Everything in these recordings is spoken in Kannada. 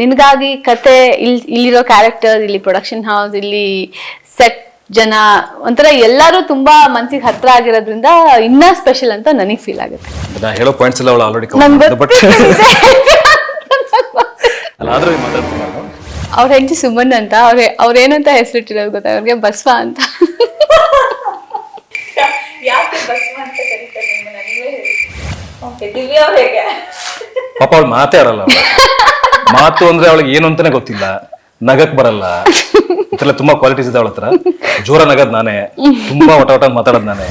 ನಿನಗಾಗಿ ಕತೆ ಇಲ್ಲಿ ಇಲ್ಲಿರೋ ಕ್ಯಾರೆಕ್ಟರ್ ಇಲ್ಲಿ ಪ್ರೊಡಕ್ಷನ್ ಹೌಸ್ ಇಲ್ಲಿ ಸೆಟ್ ಜನ ಒಂಥರ ಎಲ್ಲರೂ ತುಂಬಾ ಮನ್ಸಿಗೆ ಹತ್ರ ಆಗಿರೋದ್ರಿಂದ ಇನ್ನ ಸ್ಪೆಷಲ್ ಅಂತ ನನಗೆ ಫೀಲ್ ಆಗುತ್ತೆ. ನಾ ಹೇಳೋ ಪಾಯಿಂಟ್ಸ್ ಎಲ್ಲ ಅವಳು ಆಲ್ರೆಡಿ ನಂಗೆ ಅಲ್ಲ ಆದ್ರೂ ಮಾತಾಡ್ತೀನಿ ನಾನು. ಅವ್ರ ಹೆಂಡತಿ ಸುಮನ್ ಅಂತ ಅವ್ರ ಅವ್ರೇನಂತ ಹೆಸರಿಟ್ಟಿರೋದು ಗೊತ್ತಾ? ಅವ್ರಿಗೆ ಬಸ್ವ ಅಂತ. ಪಾಪ ಅವ್ಳು ಮಾತೇ ಆಡಲ್ಲ. ಅವ್ಳು. ಮಾತು ಅಂದ್ರೆ ಅವಳಿಗೆ ಏನು ಅಂತಾನೆ ಗೊತ್ತಿಲ್ಲ. ನಗಕ್ ಬರಲ್ಲ. ಇದೆಲ್ಲ ತುಂಬಾ ಕ್ವಾಲಿಟೀಸ್ ಇದೆ ಅವಳ ಹತ್ರ. ಜೋರ ನಗದ್ ನಾನೇ. ತುಂಬಾ ಒಟ ಒಟ ಮಾತಾಡೋದ್ ನಾನೇ.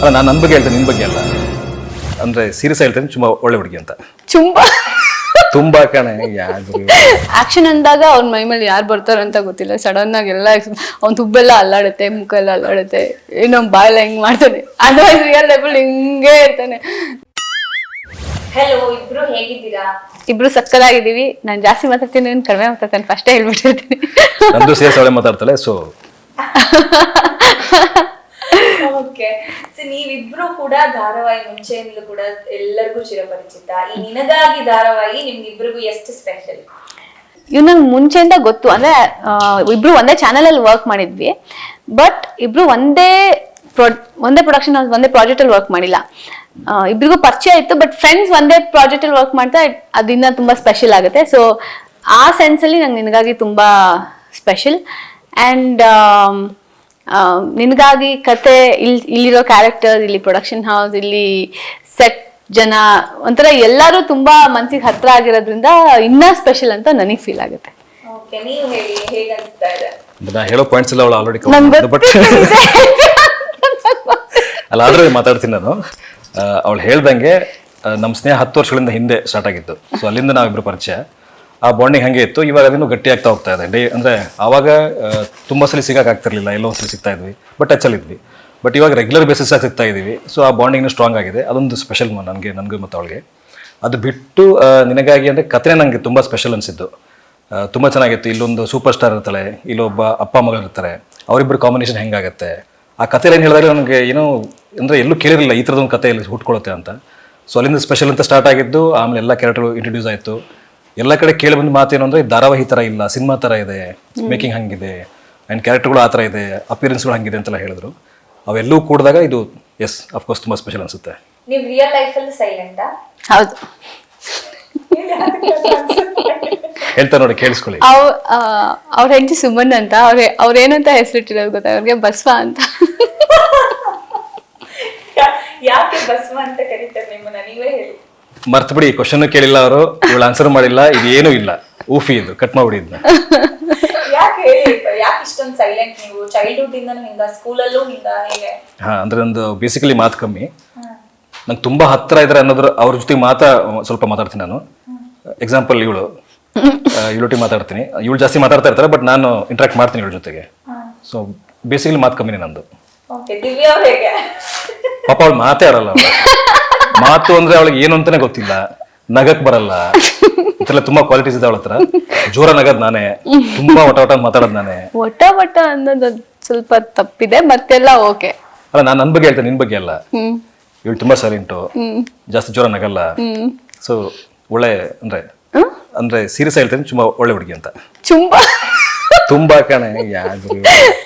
ಅಲ್ಲ ನಾನು ನನ್ನ ಬಗ್ಗೆ ಹೇಳ್ತೇನೆ ನಿನ್ ಬಗ್ಗೆ ಅಲ್ಲ. ಅಂದ್ರೆ ಸೀರಿಯಸ್ ಹೇಳ್ತೇನೆ ತುಂಬಾ ಒಳ್ಳೆ ಹುಡುಗಿ ಅಂತ. ತುಂಬಾ. ತುಂಬಾ ಕಣೆ ಯಾರು ಆಕ್ಷನ್ ಅಂದಾಗ ಅವ್ನ ಮೈ ಮೇಲೆ ಯಾರು ಬರ್ತಾರ ಅಂತ ಗೊತ್ತಿಲ್ಲ. ಸಡನ್ ಆಗಿ ಎಲ್ಲ ಅವ್ನ ತುಬ್ಬೆಲ್ಲ ಅಲ್ಲಾಡುತ್ತೆ ಮುಖ ಎಲ್ಲ ಅಲ್ಲಾಡುತ್ತೆ. ಏನೋ ಬಾಯೆಲ್ಲ ಹಿಂಗ್ ಮಾಡ್ತಾನೆ. ಅದರ್ವೈಸ್ ರಿಯಲ್ ಲೈಫಲ್ಲಿ ಹಿಂಗೆ ಇರ್ತಾನೆ. ಹೆಲೋ ಇಬ್ರು ಹೇಗಿದ್ದೀರಾ? ಇಬ್ರು ಸಕ್ಕದಾಗಿದ್ದೀವಿ. ನಾನು ಜಾಸ್ತಿ ಮಾತಾಡ್ತೀನಿ ನೀನು ಕಡಿಮೆ ಮಾತಾಡ್ತೇನೆ ಫಸ್ಟ್ ಹೇಳ್ಬಿಟ್ಟಿರ್ತೀನಿ. ನಂದು ಸೇರ್ಸ್ ಅವಳೆ ಮಾತಾಡ್ತಾಳೆ ಸೊ ಓಕೆ ಸೊ ನೀವಿಬ್ರು ಕೂಡ ಧಾರಾವಾಹಿ ಮುಂಚೆಯಿಂದಲೂ ಕೂಡ ಎಲ್ಲರಿಗೂ ಚಿರಪರಿಚಿತ. ಈ ನಿನಗಾಗಿ ಧಾರಾವಾಹಿ ನಿಮ್ಗಿಬ್ರಿಗೂ ಎಷ್ಟು ಸ್ಪೆಷಲ್ ಇವ್ ನಂಗೆ ಮುಂಚೆಯಿಂದ ಗೊತ್ತು ಅಂದ್ರೆ ಆ, ಇಬ್ರು ಒಂದೇ ಚಾನಲ್ ಅಲ್ಲಿ ವರ್ಕ್ ಮಾಡಿದ್ವಿ ಬಟ್ ಇಬ್ರು ಒಂದೇ ಪ್ರೊ ಒಂದೇ ಪ್ರೊಡಕ್ಷನ್ ಒಂದೇ ಪ್ರಾಜೆಕ್ಟ್ ಅಲ್ಲಿ ವರ್ಕ್ ಮಾಡಿಲ್ಲ. ಇಬ್ರಿಗೂ ಪರಿಚಯ ಇತ್ತು ಬಟ್ ಫ್ರೆಂಡ್ಸ್ ಒಂದೇ ಪ್ರಾಜೆಕ್ಟ್ ಅಲ್ಲಿ ವರ್ಕ್ ಮಾಡ್ತಾ ಅದಿನ್ನ ತುಂಬಾ ಸ್ಪೆಷಲ್ ಆಗುತ್ತೆ. ಸೊ ಆ ಸೆನ್ಸ್ ಅಲ್ಲಿ ನಂಗೆ ನಿನಗಾಗಿ ತುಂಬಾ ಸ್ಪೆಷಲ್ ಅಂಡ್ ನಿನಗಾಗಿ ಕತೆ ಇಲ್ಲಿ ಇಲ್ಲಿರೋ ಕ್ಯಾರೆಕ್ಟರ್ ಇಲ್ಲಿ ಪ್ರೊಡಕ್ಷನ್ ಹೌಸ್ ಇಲ್ಲಿ ಸೆಟ್ ಜನ ಒಂಥರ ಎಲ್ಲರೂ ತುಂಬಾ ಮನ್ಸಿಗೆ ಹತ್ರ ಆಗಿರೋದ್ರಿಂದ ಇನ್ನ ಸ್ಪೆಷಲ್ ಅಂತ ನನಗೆ ಫೀಲ್ ಆಗುತ್ತೆ. ಹೇಳಿ ಪಾಯಿಂಟ್ಸ್ ಎಲ್ಲ ಅವಳು ಆಲ್ರೆಡಿ ಬಟ್ ಅಲ್ಲ ಆದ್ರೂ ಮಾತಾಡ್ತೀನಿ ನಾನು. ಅವಳು ಹೇಳ್ದಂಗೆ ನಮ್ಮ ಸ್ನೇಹ ಹತ್ತು ವರ್ಷಗಳಿಂದ ಹಿಂದೆ ಸ್ಟಾರ್ಟ್ ಆಗಿತ್ತು. ಸೊ ಅಲ್ಲಿಂದ ನಾವಿಬ್ಬರು ಪರಿಚಯ. ಆ ಬಾಂಡಿಂಗ್ ಹಂಗೆ ಇತ್ತು. ಇವಾಗ ಅದನ್ನು ಗಟ್ಟಿ ಆಗ್ತಾ ಹೋಗ್ತಾ ಇದೆ. ಡೇ, ಅಂದರೆ ಆವಾಗ ತುಂಬ ಸಲ ಆಗ್ತಿರ್ಲಿಲ್ಲ. ಎಲ್ಲೋ ಒಂದ್ಸಲ ಸಿಗ್ತಾ ಇದ್ವಿ. ಬಟ್ ಇದ್ವಿ. ಬಟ್ ಇವಾಗ ರೆಗ್ಯುಲರ್ ಬೇಸಿಸ್ ಆಗಿ ಸಿಗ್ತಾ ಇದ್ದೀವಿ ಸೊ ಆ ಬಾಂಡಿಂಗ್ ಸ್ಟ್ರಾಂಗ್ ಆಗಿದೆ. ಅದೊಂದು ಸ್ಪೆಷಲ್ ನನಗೆ, ನನಗೂ ಮತ್ತು ಅವಳಿಗೆ. ಅದು ಬಿಟ್ಟು ನಿನಗಾಗಿ ಅಂದರೆ ಕತೆ ನನಗೆ ತುಂಬ ಸ್ಪೆಷಲ್ ಅನಿಸಿದ್ದು. ತುಂಬ ಚೆನ್ನಾಗಿತ್ತು. ಇಲ್ಲೊಂದು ಸೂಪರ್ ಸ್ಟಾರ್ ಇರ್ತಾಳೆ. ಇಲ್ಲೊಬ್ಬ ಅಪ್ಪ ಮಗಳು ಇರ್ತಾರೆ. ಅವರಿಬ್ಬರು ಕಾಂಬಿನೇಷನ್ ಹೆಂಗಾಗತ್ತೆ? ಆ ಕಥೆ ಏನು ಹೇಳಿದಾಗ ನನಗೆ ಏನೋ ಅಂದರೆ ಎಲ್ಲೂ ಕೇಳಿರಲಿಲ್ಲ ಈ ಥರದ ಒಂದು ಕಥೆ ಇಲ್ಲಿ ಹುಟ್ಕೊಳ್ಳುತ್ತೆ ಅಂತ. ಸೊ ಅಲ್ಲಿಂದ ಸ್ಪೆಷಲ್ ಅಂತ ಸ್ಟಾರ್ಟ್ ಆಗಿದ್ದು ಆಮೇಲೆ ಎಲ್ಲ ಕ್ಯಾರೆಕ್ಟರ್ ಇಂಟ್ರೊಡ್ಯೂಸ್ ಆಯಿತು. ಎಲ್ಲ ಕಡೆ ಕೇಳಿ ಬಂದ ಮಾತೇನು ಅಂದರೆ ಧಾರಾವಾಹಿ ಥರ ಇಲ್ಲ ಸಿನಿಮಾ ಥರ ಇದೆ ಮೇಕಿಂಗ್ ಹಂಗಿದೆ ಆ್ಯಂಡ್ ಕ್ಯಾರೆಕ್ಟರ್ಗಳು ಆ ಥರ ಇದೆ ಅಪಿಯರೆನ್ಸ್ಗಳು ಹಂಗಿದೆ ಅಂತೆಲ್ಲ ಹೇಳಿದ್ರು. ಅವೆಲ್ಲೂ ಕೂಡಿದಾಗ ಇದು ಎಸ್ ಅಫ್ಕೋರ್ಸ್ ತುಂಬ ಸ್ಪೆಷಲ್ ಅನಿಸುತ್ತೆ. ನೀವು ರಿಯಲ್ ಲೈಫಲ್ಲಿ ಸೈಲೆಂಟಾ ಹೌದು. ಹೇಳ್ತಾ ನೋಡಿ ಕೇಳಿಸ್ಕೊಳ್ಳಿ. ಅವ್ರ ಹೆಂಡತಿ ಸುಮನ್ ಅಂತ ಅವ್ರ ಅವ್ರೇನಂತ ಹೆಸರಿಟ್ಟಿರೋದು ಗೊತ್ತಾ? ಅವ್ರಿಗೆ ಬಸ್ವಾ ಅಂತ ಯಾಕೆ ಬಸವ ಅಂತ ಕರೀತಾರೆ ನಿಮ್ಮನ್ನ ನೀವೇ ಹೇಳಿ. ಮರ್ತು ಬಿಡಿ ಕ್ವಶನ್ ಕೇಳಿಲ್ಲ ಅವರು ಇವಳು ಆನ್ಸರ್ ಮಾಡಿಲ್ಲ ಇದು ಏನು ಇಲ್ಲ. ಊಫಿ ಇದು ಕಟ್ ಮಾಡ್ಬಿಡಿ ಇದನ್ನ ಯಾಕೆ ಹೇಳಿ ಯಾಕೆ ಇಷ್ಟೊಂದು ಸೈಲೆಂಟ್ ನೀವು? ಚೈಲ್ಡ್ಹುಡ್ ಇಂದನೂ ಹಿಂಗ ಸ್ಕೂಲಲ್ಲೂ ಹಿಂಗ ಹೇಗೆ? ಹಾ ಅಂದ್ರೆ ಒಂದು ಬೇಸಿಕಲಿ ಮಾತು ಕಮ್ಮಿ. ನಂಗೆ ತುಂಬಾ ಹತ್ರ ಇದ್ರೆ ಅನ್ನೋದ್ರ ಅವ್ರ ಜೊತೆ ಮಾತಾ ಸ್ವಲ್ಪ ಮಾತಾಡ್ತೀನಿ ನಾನು. ಎಕ್ಸಾಂಪಲ್ ಇವಳು. ಇವಳೊಟ್ಟಿಗೆ ಮಾತಾಡ್ತೀನಿ. ಇವಳು ಜಾಸ್ತಿ ಮಾತಾಡ್ತಾ ಇರ್ತಾರೆ ಬಟ್ ನಾನು ಇಂಟ್ರಾಕ್ಟ್ ಮಾಡ್ತೀನಿ ಇವಳ ಜೊತೆಗೆ. ಸೊ ಬೇಸಿಕಲಿ ಮಾತು ಕಮ್ಮಿನೇ ನಂದು. ಓಕೆ ದಿವ್ಯಾ ಅವ್ರು ಹೇಗೆ? ಪಾಪ ಅವಳು ಮಾತೇ ಆಡಲ್ಲ ಮಾತು ಅಂದ್ರೆ ಅವಳಿಗೆ ಏನು ಅಂತಾನೆ ಗೊತ್ತಿಲ್ಲ. ನಗಕ್ ಬರಲ್ಲ. ಇದೆಲ್ಲ ತುಂಬಾ ಕ್ವಾಲಿಟೀಸ್ ಇದೆ ಅವಳ ಹತ್ರ. ಜೋರ ನಗದ್ ನಾನೇ. ತುಂಬಾ ಒಟ ಒಟ ಮಾತಾಡೋದ್ ನಾನೇ. ಒಟ್ಟ ಒಟ ಅನ್ನೋದು ಸ್ವಲ್ಪ ತಪ್ಪಿದೆ ಮತ್ತೆಲ್ಲ ಓಕೆ. ಅಲ್ಲ ನಾನು ನನ್ ಬಗ್ಗೆ ಹೇಳ್ತೇನೆ ನಿನ್ ಬಗ್ಗೆ ಅಲ್ಲ. ಹ್ಮ್. ಇವಳು ತುಂಬಾ ಸೈಲೆಂಟು ಜಾಸ್ತಿ ಜೋರ ನಗಲ್ಲ. ಸೊ ಒಳ್ಳೆ ಅಂದ್ರೆ ಅಂದ್ರೆ ಸೀರಿಯಸ್ ಹೇಳ್ತೇನೆ ತುಂಬಾ ಒಳ್ಳೆ ಹುಡುಗಿ ಅಂತ. ತುಂಬಾ ತುಂಬಾ ಕಣೆ ಯಾರು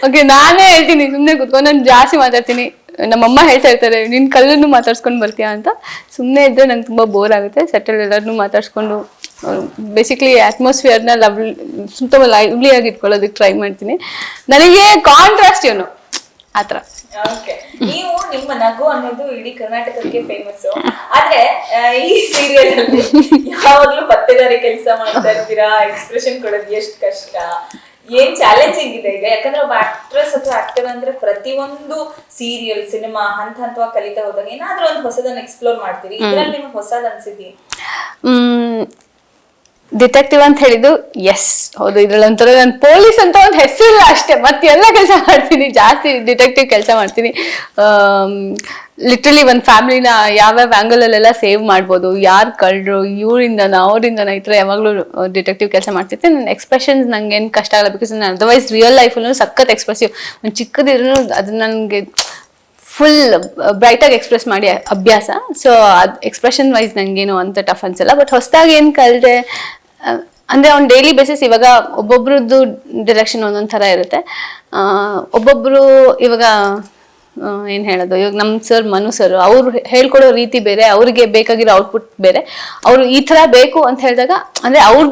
ಓಕೆ ನಾನೇ ಹೇಳ್ತೀನಿ ಸುಮ್ಮನೆ ಕುತ್ಕೊಂಡು ನಾನು ಜಾಸ್ತಿ ಮಾತಾಡ್ತೀನಿ. ನಮ್ಮಮ್ಮ ಹೇಳ್ತಾ ಇರ್ತಾರೆ ನಿನ್ ಕಲ್ಲನ್ನು ಮಾತಾಡ್ಸ್ಕೊಂಡು ಬರ್ತೀಯಾ ಅಂತ. ಸುಮ್ಮನೆ ಇದ್ರೆ ನಂಗೆ ತುಂಬಾ ಬೋರ್ ಆಗುತ್ತೆ ಸೆಟಲ್ ಎಲ್ಲರನ್ನೂ ಮಾತಾಡ್ಸ್ಕೊಂಡು ಬೇಸಿಕ್ಲಿ ಅಟ್ಮಾಸ್ಫಿಯರ್ನ ಲವ್ ತುಂಬ ಲೈವ್ಲಿ ಆಗಿ ಇಟ್ಕೊಳ್ಳೋದಕ್ಕೆ ಟ್ರೈ ಮಾಡ್ತೀನಿ. ನನಗೆ ಕಾಂಟ್ರಾಸ್ಟ್ ಏನು ಆ ಥರ ಓಕೆ ನೀವು ನಿಮ್ಮ ನಗು ಅನ್ನೋದು ಇಡೀ ಕರ್ನಾಟಕಕ್ಕೆ ಫೇಮಸ್ ಆದ್ರೆ ಈ ಸೀರಿಯಲ್ ಅಲ್ಲಿ ಯಾವಾಗ್ಲೂ ಪತ್ತೆದಾರಿ ಕೆಲಸ ಮಾಡ್ತಾ ಇರ್ತೀರಾ? ಎಕ್ಸ್ಪ್ರೆಷನ್ ಕೊಡೋದು ಎಷ್ಟು ಕಷ್ಟ? ಏನ್ ಚಾಲೆಂಜಿಂಗ್ ಇದೆ ಈಗ? ಯಾಕಂದ್ರೆ ಒಬ್ಬ ಆಕ್ಟ್ರೆಸ್ ಅಥವಾ ಆಕ್ಟರ್ ಅಂದ್ರೆ ಪ್ರತಿಯೊಂದು ಸೀರಿಯಲ್ ಸಿನಿಮಾ ಹಂತ ಹಂತವಾಗಿ ಕಲಿತಾ ಹೋದಾಗ ಏನಾದ್ರೂ ಒಂದು ಹೊಸದನ್ನ ಎಕ್ಸ್ಪ್ಲೋರ್ ಮಾಡ್ತೀರಿ. ಇದ್ರಲ್ಲಿ ನಿಮ್ಗೆ ಹೊಸದ್ ಅನ್ಸಿದ್ಯಾ? ಡಿಟೆಕ್ಟಿವ್ ಅಂತ ಹೇಳಿದ್ದು ಎಸ್ ಹೌದು ಇದ್ರಲ್ಲಿ ಒಂಥರ ನಾನು ಪೊಲೀಸ್ ಅಂತ ಒಂದು ಹೆಸರಿಲ್ಲ ಅಷ್ಟೇ. ಮತ್ತೆ ಎಲ್ಲ ಕೆಲಸ ಮಾಡ್ತೀನಿ ಜಾಸ್ತಿ ಡಿಟೆಕ್ಟಿವ್ ಕೆಲಸ ಮಾಡ್ತೀನಿ. ಲಿಟ್ರಲಿ ಒಂದು ಫ್ಯಾಮಿಲಿನ ಯಾವ್ಯಾವ ಆ್ಯಂಗಲಲ್ಲೆಲ್ಲ ಸೇವ್ ಮಾಡ್ಬೋದು. ಯಾರು ಕಳ್ಳರು ಇವರಿಂದನ ಅವರಿಂದ ಈ ಥರ ಯಾವಾಗಲೂ ಡಿಟೆಕ್ಟಿವ್ ಕೆಲಸ ಮಾಡ್ತಿರ್ತೀನಿ ನನ್ನ ಎಕ್ಸ್ಪ್ರೆಷನ್ಸ್ ನಂಗೆ ಏನು ಕಷ್ಟ ಆಗಲ್ಲ ಬಿಕಾಸ್ ನಾನು ಅದರ್ವೈಸ್ ರಿಯಲ್ ಲೈಫಲ್ಲೂ ಸಖತ್ ಎಕ್ಸ್ಪ್ರೆಸಿವ್ ಒಂದು ಚಿಕ್ಕದಿದ್ರು ಅದು ನನಗೆ ಫುಲ್ ಬ್ರೈಟಾಗಿ ಎಕ್ಸ್ಪ್ರೆಸ್ ಮಾಡಿ ಅಭ್ಯಾಸ. ಸೊ ಅದು ಎಕ್ಸ್ಪ್ರೆಷನ್ ವೈಸ್ ನನಗೇನು ಅಂತ ಟಫ್ ಅನ್ಸಲ್ಲ. ಬಟ್ ಹೊಸದಾಗಿ ಏನು ಕಲಿತೆ ಅಂದರೆ ಅವ್ನು ಡೈಲಿ ಬೇಸಿಸ್ ಇವಾಗ ಒಬ್ಬೊಬ್ರದ್ದು ಡೈರೆಕ್ಷನ್ ಒಂದೊಂದು ಥರ ಇರುತ್ತೆ. ಒಬ್ಬೊಬ್ಬರು ಇವಾಗ ಏನು ಹೇಳೋದು? ಇವಾಗ ನಮ್ಮ ಸರ್ ಮನು ಸರ್ ಅವ್ರು ಹೇಳ್ಕೊಡೋ ರೀತಿ ಬೇರೆ, ಅವ್ರಿಗೆ ಬೇಕಾಗಿರೋ ಔಟ್ಪುಟ್ ಬೇರೆ. ಅವರು ಈ ಥರ ಬೇಕು ಅಂತ ಹೇಳಿದಾಗ, ಅಂದರೆ ಅವ್ರ,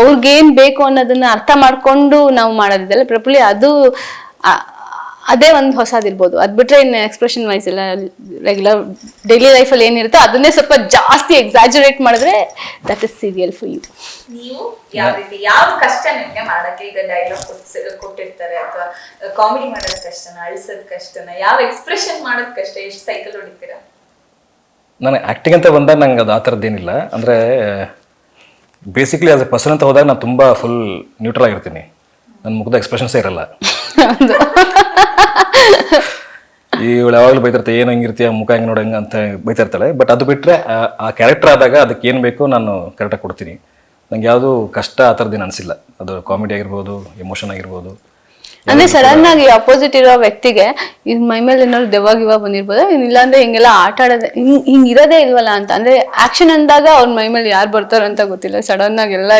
ಅವ್ರಿಗೇನ್ ಬೇಕು ಅನ್ನೋದನ್ನ ಅರ್ಥ ಮಾಡ್ಕೊಂಡು ನಾವು ಮಾಡೋದಿದೆಲ್ಲ. ಪ್ರಪುಲಿ ಅದು ಅದೇ ಒಂದು ಹೊಸದಿರ್ಬೋದು ಅದ್ ಬಿಟ್ರೆ ಇನ್ನು ಎಕ್ಸ್ಪ್ರೆಷನ್ ವೈಸ್ ಎಲ್ಲ ರೆಗ್ಯುಲರ್ ಡೈಲಿ ಲೈಫಲ್ಲಿ ಏನಿರುತ್ತೋ ಅದನ್ನೇ ಸ್ವಲ್ಪ ಜಾಸ್ತಿ ಎಕ್ಸಾಜುರೇಟ್ ಮಾಡಿದ್ರೆ that is serial for you ನೀವು ಯಾವ ರೀತಿ ಯಾವ ಕಷ್ಟ ನಿಮಗೆ ಮಾಡಕ್ಕೆ ಈಗ ಡೈಲಾಗ್ ಕೊಟ್ಟಿರ್ತಾರೆ ಅಥವಾ ಕಾಮಿಡಿ ಮಾಡೋದ್ ಕಷ್ಟನ ಅಳಿಸೋದ್ ಕಷ್ಟನ ಯಾವ ಎಕ್ಸ್ಪ್ರೆಷನ್ ಮಾಡೋದ್ ಕಷ್ಟ ಎಷ್ಟು ಸೈಕಲ್ ಹೊಡಿತೀರಾ? ನಾನು ಆ್ಯಕ್ಟಿಂಗ್ ಅಂತ ಬಂದಾಗ ನಂಗೆ ಅದು ಆ ಥರದ್ದೇನಿಲ್ಲ ಅಂದರೆ ಬೇಸಿಕ್ಲಿ ಆಸ್ ಎ ಪರ್ಸನ್ ಅಂತ ಹೋದಾಗ ನಾನು ತುಂಬ ಫುಲ್ ನ್ಯೂಟ್ರಲ್ ಆಗಿರ್ತೀನಿ. ನನ್ನ ಮುಖದ ಎಕ್ಸ್ಪ್ರೆಷನ್ಸೇ ಇರಲ್ಲ. ಇವಳು ಯಾವಾಗಲೂ ಬೈತಿರ್ತೆ ಏನು ಹಂಗಿರ್ತೀಯ, ಮುಖ ಹೆಂಗೆ ನೋಡಂಗೆ ಅಂತ ಬೈತಿರ್ತಾಳೆ. ಬಟ್ ಅದು ಬಿಟ್ಟರೆ ಆ ಕ್ಯಾರೆಕ್ಟರ್ ಆದಾಗ ಅದಕ್ಕೆ ಏನು ಬೇಕೋ ನಾನು ಕರೆಕ್ಟಾಗಿ ಕೊಡ್ತೀನಿ. ನಂಗೆ ಯಾವುದು ಕಷ್ಟ ಆ ಥರದ್ದೇನು ಅನಿಸಿಲ್ಲ. ಅದು ಕಾಮಿಡಿ ಆಗಿರ್ಬೋದು ಎಮೋಷನ್ ಆಗಿರ್ಬೋದು. ಅಂದ್ರೆ ಸಡನ್ ಆಗಿ ಅಪೋಸಿಟ್ ಇರೋ ವ್ಯಕ್ತಿಗೆ ಇನ್ ಮೈ ಮೇಲೆ ಏನಾದ್ರು ದೆವ್ವ ಗಿವ ಬಂದಿರ್ಬೋದು ಇಲ್ಲಾಂದ್ರೆ ಹಿಂಗೆಲ್ಲ ಆಟ ಆಡೋದೇ ಹಿಂಗ್ ಹಿಂಗ್ ಇರೋದೇ ಇಲ್ವಲ್ಲ ಅಂತ. ಅಂದ್ರೆ ಆಕ್ಷನ್ ಅಂದಾಗ ಅವ್ರ ಮೈ ಮೇಲೆ ಯಾರು ಬರ್ತಾರ ಅಂತ ಗೊತ್ತಿಲ್ಲ. ಸಡನ್ ಆಗಿ ಎಲ್ಲ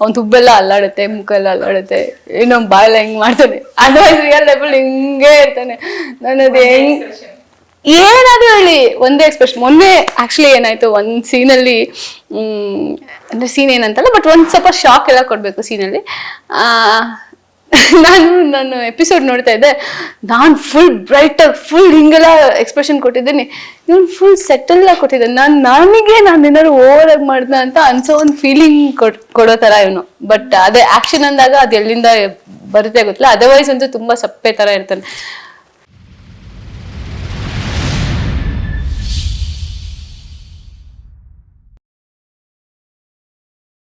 ಅವ್ನ ತುಬ್ಬೆಲ್ಲ ಅಲ್ಲಾಡುತ್ತೆ ಮುಖ ಎಲ್ಲ ಅಲ್ಲಾಡುತ್ತೆ. ಏನೋ ಬಾಯಲ್ಲ ಹಿಂಗ್ ಮಾಡ್ತಾನೆ. ಅದರ್ವೈಸ್ ರಿಯಲ್ ಲೈಫಲ್ಲಿ ಹಿಂಗೆ ಇರ್ತಾನೆ. ನನ್ನದು ಅದು ಹೆಂಗ್ ಏನಾದ್ರು ಹೇಳಿ ಒಂದೇ ಎಕ್ಸ್ಪ್ರೆಷನ್ ಮೊನ್ನೆ ಆಕ್ಚುಲಿ ಏನಾಯ್ತು ಒಂದ್ ಸೀನಲ್ಲಿ ಅಂದ್ರೆ ಸೀನ್ ಏನಂತಲ್ಲ ಬಟ್ ಒಂದ್ ಸ್ವಲ್ಪ ಶಾಕ್ ಎಲ್ಲ ಕೊಡ್ಬೇಕು ಸೀನಲ್ಲಿ ಆ ನಾನು ನಾನು ಎಪಿಸೋಡ್ ನೋಡ್ತಾ ಇದ್ದೆ. ನಾನು ಫುಲ್ ಬ್ರೈಟಾಗಿ ಫುಲ್ ಹಿಂಗೆಲ್ಲ ಎಕ್ಸ್ಪ್ರೆಷನ್ ಕೊಟ್ಟಿದ್ದೀನಿ. ಇವನು ಫುಲ್ ಸೆಟಲ್ ಆಗಿ ಕೊಟ್ಟಿದ್ದಾನೆ. ನಾನು, ನನಗೆ ನಾನು ಏನಾದ್ರು ಓವರ್ ಆಗಿ ಮಾಡ್ದ ಅಂತ ಅನ್ಸೋ ಒಂದು ಫೀಲಿಂಗ್ ಕೊಡೋ ಥರ ಇವನು. ಬಟ್ ಅದೇ ಆ್ಯಕ್ಷನ್ ಅಂದಾಗ ಅದು ಎಲ್ಲಿಂದ ಬರುತ್ತೆ ಗೊತ್ತಿಲ್ಲ. ಅದರ್ವೈಸ್ ಅಂತೂ ತುಂಬ ಸಪ್ಪೆ ಥರ ಇರ್ತಾನೆ.